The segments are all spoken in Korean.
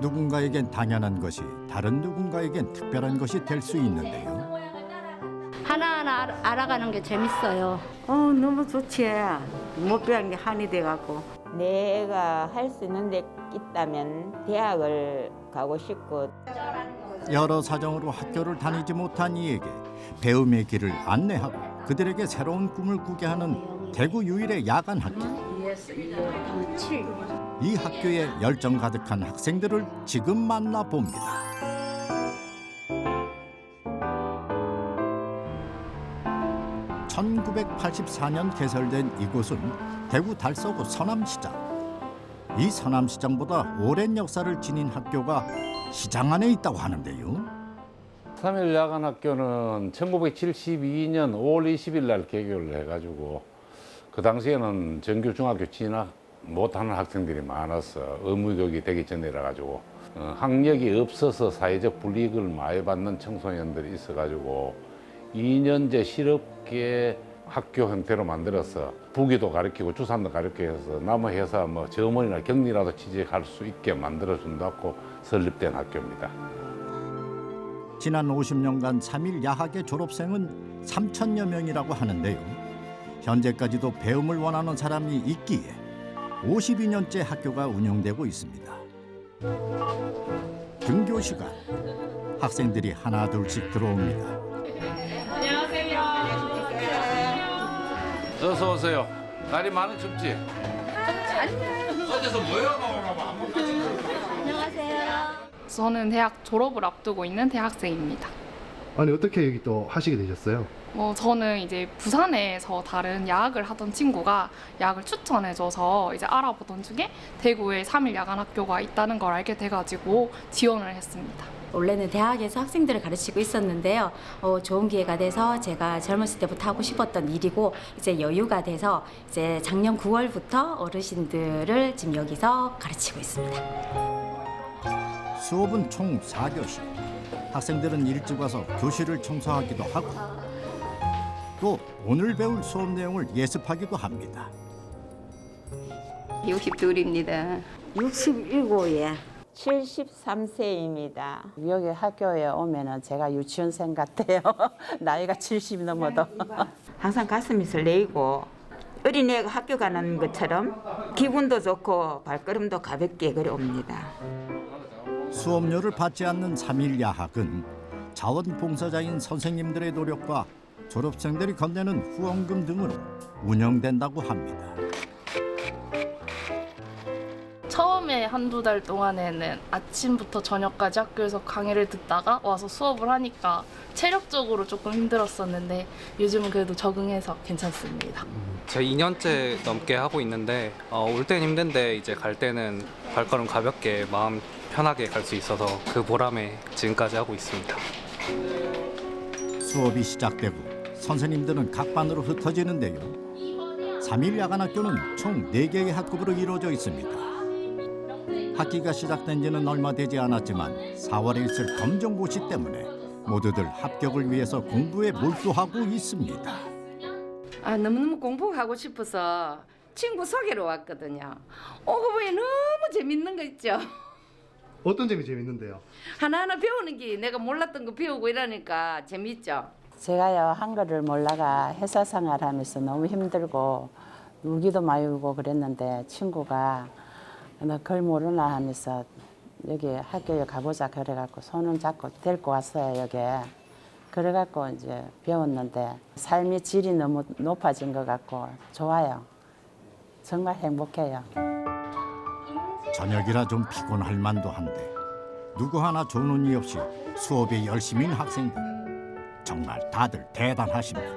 누군가에겐 당연한 것이 다른 누군가에겐 특별한 것이 될 수 있는데요. 하나하나 알- 알아가는 게 재밌어요. 어 너무 좋지. 못 배운 게 한이 돼갖고. 내가 할 수 있는 데 있다면 대학을 가고 싶고 여러 사정으로 학교를 다니지 못한 이에게 배움의 길을 안내하고 그들에게 새로운 꿈을 꾸게 하는 대구 유일의 야간 학교. 이 학교에 열정 가득한 학생들을 지금 만나 봅니다. (1984년) 개설된 이곳은 대구 달서구 서남시장 이 서남시장보다 오랜 역사를 지닌 학교가 시장 안에 있다고 하는데요. 3일 야간 학교는 1972년 5월 20일 날 개교를 해가지고 그 당시에는 정규 중학교 진학 못하는 학생들이 많았어 의무교육이 되기 전이라 가지고 어, 학력이 없어서 사회적 불이익을 많이 받는 청소년들이 있어 가지고 2년제 실업계 학교 형태로 만들어서 부기도 가르치고 주산도 가르치고 해서 남의 회사 뭐 점원이나 격리라도 취직할 수 있게 만들어 준다고 설립된 학교입니다. 지난 50년간 3일 야학의 졸업생은 3천여 명이라고 하는데요. 현재까지도 배움을 원하는 사람이 있기에 52년째 학교가 운영되고 있습니다. 등교 시간 학생들이 하나 둘씩 들어옵니다. 어서 오세요. 날이 많은 춥지? 어디서 저는 대학 졸업을 앞두고 있는 대학생입니다. 아니 어떻게 여기 또 하시게 되셨어요? 뭐 저는 이제 부산에서 다른 야학을 하던 친구가 야학을 추천해줘서 이제 알아보던 중에 대구에 3일 야간 학교가 있다는 걸 알게 돼가지고 지원을 했습니다. 원래는 대학에서 학생들을 가르치고 있었는데요. 어, 좋은 기회가 돼서 제가 젊었을 때부터 하고 싶었던 일이고 이제 여유가 돼서 이제 작년 9월부터 어르신들을 지금 여기서 가르치고 있습니다. 수업은 총 4교시. 학생들은 일찍 와서 교실을 청소하기도 하고 또 오늘 배울 수업 내용을 예습하기도 합니다. 62입니다. 67에 73세입니다. 여기 학교에 오면은 제가 유치원생 같아요. 나이가 70 넘어도. 항상 가슴이 설레이고 어린애가 학교 가는 것처럼 기분도 좋고 발걸음도 가볍게 걸어옵니다. 수업료를 받지 않는 3일 야학은 자원봉사자인 선생님들의 노력과 졸업생들이 건네는 후원금 등으로 운영된다고 합니다. 처음에 한두 달 동안에는 아침부터 저녁까지 학교에서 강의를 듣다가 와서 수업을 하니까 체력적으로 조금 힘들었었는데 요즘은 그래도 적응해서 괜찮습니다. 제가 2년째 넘게 하고 있는데 어, 올 때는 힘든데 이제 갈 때는 발걸음 가볍게 마음 편하게 갈 수 있어서 그 보람에 지금까지 하고 있습니다. 수업이 시작되고 선생님들은 각 반으로 흩어지는데요. 3일 야간 학교는 총 4개의 학급으로 이루어져 있습니다. 학기가 시작된 지는 얼마 되지 않았지만 4월에 있을 검정고시 때문에 모두들 합격을 위해서 공부에 몰두하고 있습니다. 아 너무너무 공부하고 싶어서 친구 소개로 왔거든요. 오고 보니 너무 재밌는 거 있죠. 어떤 점이 재밌는데요? 하나하나 배우는 게 내가 몰랐던 거 배우고 이러니까 재밌죠. 제가요 한글을 몰라가 회사 생활하면서 너무 힘들고 울기도 많이 울고 그랬는데 친구가 너 글 모르나 하면서 여기 학교에 가보자 그래갖고 손을 잡고 데리고 왔어요 여기. 그래갖고 이제 배웠는데 삶의 질이 너무 높아진 것 같고 좋아요. 정말 행복해요. 저녁이라 좀 피곤할 만도 한데 누구 하나 조는 이 없이 수업에 열심인 학생들 정말 다들 대단하십니다.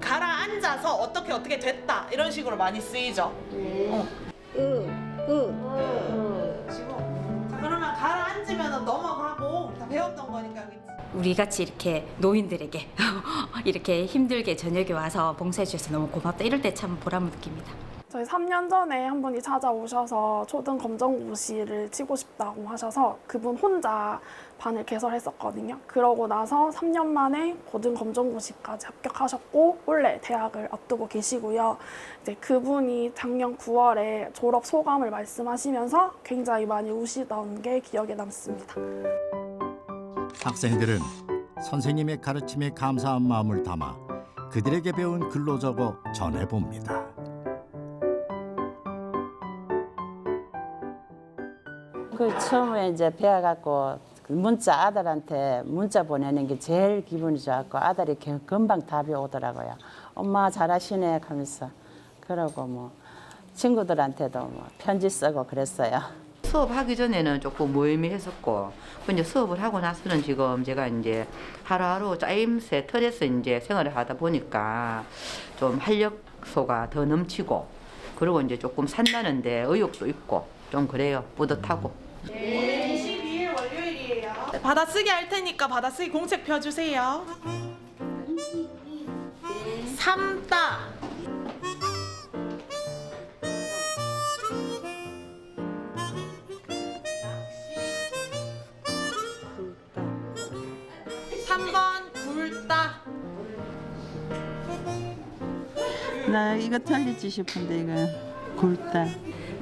가라앉아서 어떻게 어떻게 됐다 이런 식으로 많이 쓰이죠. 어. 자, 그러면 가라앉으면 넘어가고 다 배웠던 거니까. 그치? 우리 같이 이렇게 노인들에게 이렇게 힘들게 저녁에 와서 봉사해 주셔서 너무 고맙다. 이럴 때 참 보람을 느낍니다. 저희 3년 전에 한 분이 찾아오셔서 초등 검정고시를 치고 싶다고 하셔서 그분 혼자 반을 개설했었거든요. 그러고 나서 3년 만에 고등 검정고시까지 합격하셨고 원래 대학을 앞두고 계시고요. 이제 그분이 작년 9월에 졸업 소감을 말씀하시면서 굉장히 많이 우시던 게 기억에 남습니다. 학생들은 선생님의 가르침에 감사한 마음을 담아 그들에게 배운 글로 적어 전해봅니다. 그 처음에 이제 배워갖고 그 문자 아들한테 문자 보내는 게 제일 기분이 좋았고 아들이 겨- 금방 답이 오더라고요. 엄마 잘하시네 하면서 그러고 뭐 친구들한테도 뭐 편지 쓰고 그랬어요. 수업하기 전에는 조금 무의미했었고 근데 수업을 하고 나서는 지금 제가 이제 하루하루 짜임새 틀에서 이제 생활을 하다 보니까 좀 활력소가 더 넘치고 그리고 이제 조금 산다는데 의욕도 있고 좀 그래요 뿌듯하고 22일 월요일이에요. 받아쓰기 할 테니까 받아쓰기 공책 펴주세요. 삼다. 삼 번 굴다. 나 이거 틀리지 싶은데 이거 굴다.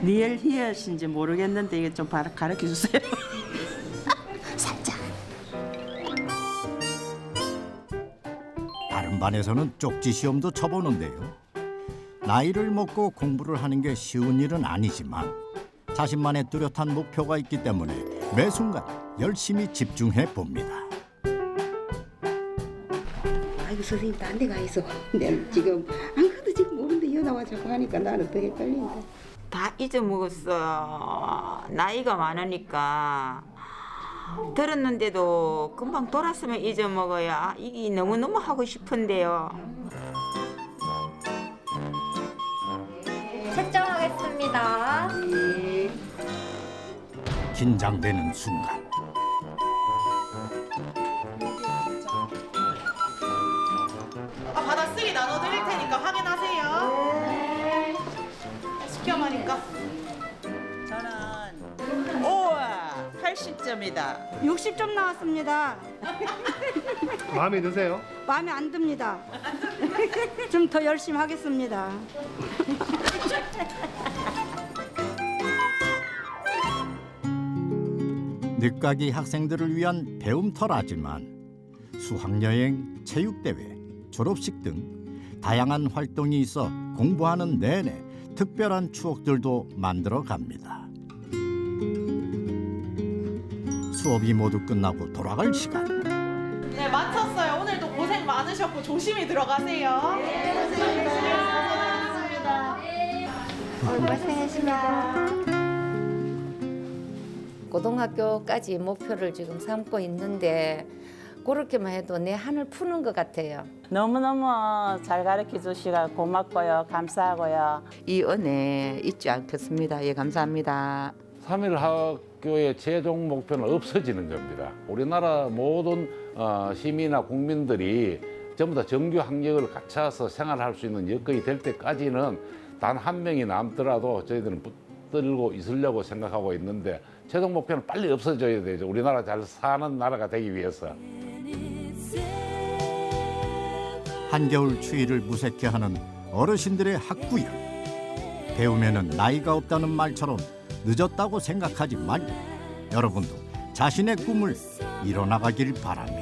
리얼 히엇인지 모르겠는데 이거 좀 가르쳐 주세요. 다른 반에서는 쪽지 시험도 쳐보는데요. 나이를 먹고 공부를 하는 게 쉬운 일은 아니지만 자신만의 뚜렷한 목표가 있기 때문에 매 순간 열심히 집중해 봅니다. 아이고 선생님 딴 데 가 있어. 내가 지금 아무것도 지금 모르는데 여 나와 자꾸 하니까 나는 더 헷갈린다. 다 잊어먹었어. 나이가 많으니까. 들었는데도 금방 돌았으면 잊어먹어야 이게 너무너무 하고 싶은데요. 채점하겠습니다. 긴장되는 순간 80점이다. 60점 나왔습니다. 마음에 드세요? 마음에 안 듭니다. 좀 더 열심히 하겠습니다. 늦가기 학생들을 위한 배움터라지만 수학여행, 체육대회, 졸업식 등 다양한 활동이 있어 공부하는 내내 특별한 추억들도 만들어 갑니다. 수업이 모두 끝나고 돌아갈 시간. 네, 마쳤어요. 오늘도 고생 많으셨고 조심히 들어가세요. 고등학교까지 목표를 지금 삼고 있는데 그렇게만 해도 내 한을 푸는 것 같아요. 너무너무 잘 가르쳐 주시고 고맙고요. 감사하고요. 이 은혜 잊지 않겠습니다. 예 감사합니다. 삼일 학교의 최종 목표는 없어지는 겁니다. 우리나라 모든 어, 시민이나 국민들이 전부 다 정규 학력을 갖춰서 생활할 수 있는 여건이 될 때까지는 단 한 명이 남더라도 저희들은 붙들고 있으려고 생각하고 있는데 최종 목표는 빨리 없어져야 되죠. 우리나라 잘 사는 나라가 되기 위해서. 한겨울 추위를 무색해 하는 어르신들의 학구열. 배우면은 나이가 없다는 말처럼 늦었다고 생각하지 말고 여러분도 자신의 꿈을 이뤄나가길 바랍니다.